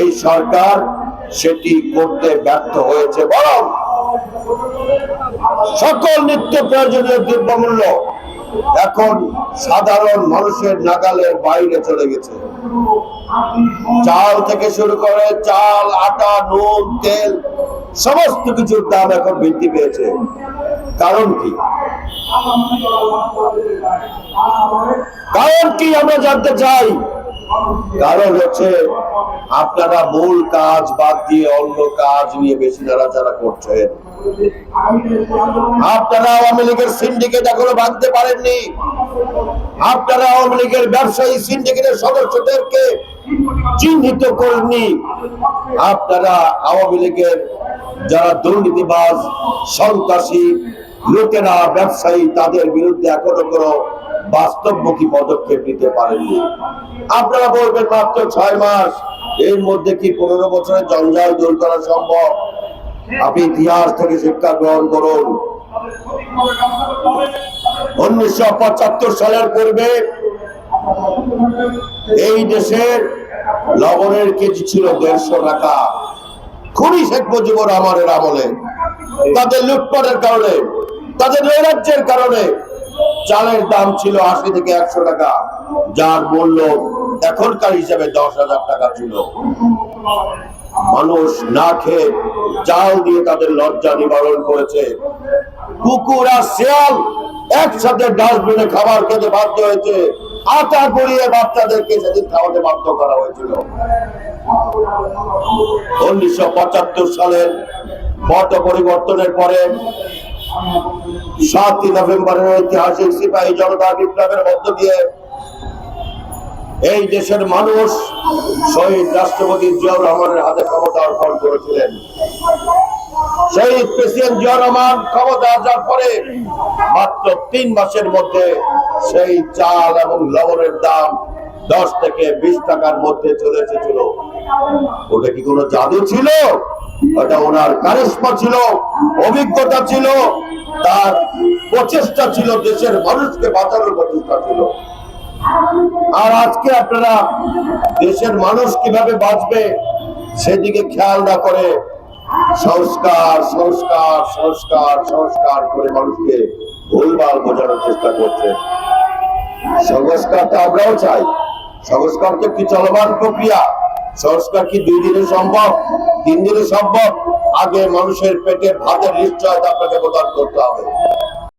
এই সরকার সেটি করতে ব্যর্থ হয়েছে বরং সকল নিত্য প্রয়োজনীয় দ্রব্যমূল্য এখন সাধারণ মানুষের নাগালের বাইরে চলে গেছে। চাল থেকে শুরু করে চাল, আটা, নুন, তেল, সমস্ত কিছুর দাম এখন বৃদ্ধি পেয়েছে। কারণ কি? কারণ কি আমরা জানতে চাই? কারণ হচ্ছে আপনারা মূল কাজ বাদ দিয়ে অন্য কাজ নিয়ে বেশি নাড়াচাড়া করছেন। আপনারা আওয়ামী লীগের সিন্ডিকেট এখনও ভাঙতে পারেননি। আপনারা আওয়ামী লীগের ব্যবসায়ী সিন্ডিকেটের সদস্যদেরকে চিহ্নিত করেননি। আপনারা আওয়ামী লীগের যারা দুর্নীতিবাজ, সন্ত্রাসী লোকেরা, ব্যবসায়ী, তাদের বিরুদ্ধে এখনও কোনো বাস্তবমুখী পদক্ষেপ নিতে পারেননি। আপনারা বলবেন, মাত্র ছয় মাস, এর মধ্যে কি পনেরো বছরের জঞ্জাল দূর করা সম্ভব? আপনি ইতিহাস থেকে শিক্ষা গ্রহণ করুন। উনিশশো পঁচাত্তর সালের পূর্বে এই দেশের লবণের কেজি ছিল দেড়শো টাকা। খুবই শেখ মুজিবুর রহমানের আমলে। তাদের লুটপাটের কারণে, তাদের নৈরাজ্যের কারণে চালের দাম ছিল আশি থেকে একশো টাকা, যার মূল্য এখনকার হিসাবে দশ হাজার টাকা ছিল। মানুষ না খেয়ে চাল দিয়ে তাদের লজ্জা নিবারণ করেছে। কুকুর আর শেয়াল একসাথে ডাস্টবিনে খাবার খেতে বাধ্য হয়েছে। আটা গড়িয়ে বাচ্চাদেরকে সেদিন খাওয়াতে বাধ্য করা হয়েছিল। উনিশশো পঁচাত্তর সালের মত পরিবর্তনের পরে সাতই নভেম্বরের ঐতিহাসিক সিপাহী জনতা বিপ্লবের মধ্য দিয়ে এই দেশের মানুষ শহীদ রাষ্ট্রপতি জিয়াউর রহমানের হাতে ক্ষমতা অর্পণ করেছিলেন। শহীদ প্রেসিডেন্ট জিয়াউর রহমান ক্ষমতা আসার পরে মাত্র তিন মাসের মধ্যে সেই চাল এবং লবণের দাম দশ থেকে বিশ টাকার মধ্যে চলে এসেছিল। ওটা কি কোনো জাদু ছিল? ওটা ওনার কারিশমা ছিল, অভিজ্ঞতা ছিল, তার প্রচেষ্টা ছিল, দেশের মানুষকে বাঁচানোর প্রচেষ্টা ছিল। আর আজকে আপনারা দেশের মানুষ কীভাবে বাঁচবে সেদিকে খেয়াল না করে সংস্কার সংস্কার সংস্কার সংস্কার করে মানুষকে ভুলভাল বোঝানোর চেষ্টা করছে। সংস্কার তো আমরাও চাই। সংস্কার তো একটি চলমান প্রক্রিয়া। সংস্কার কি দুই দিনে সম্ভব? তিন দিনে সম্ভব? আগে মানুষের পেটে ভাতের নিশ্চয়তা আপনাকে প্রদান করতে হবে।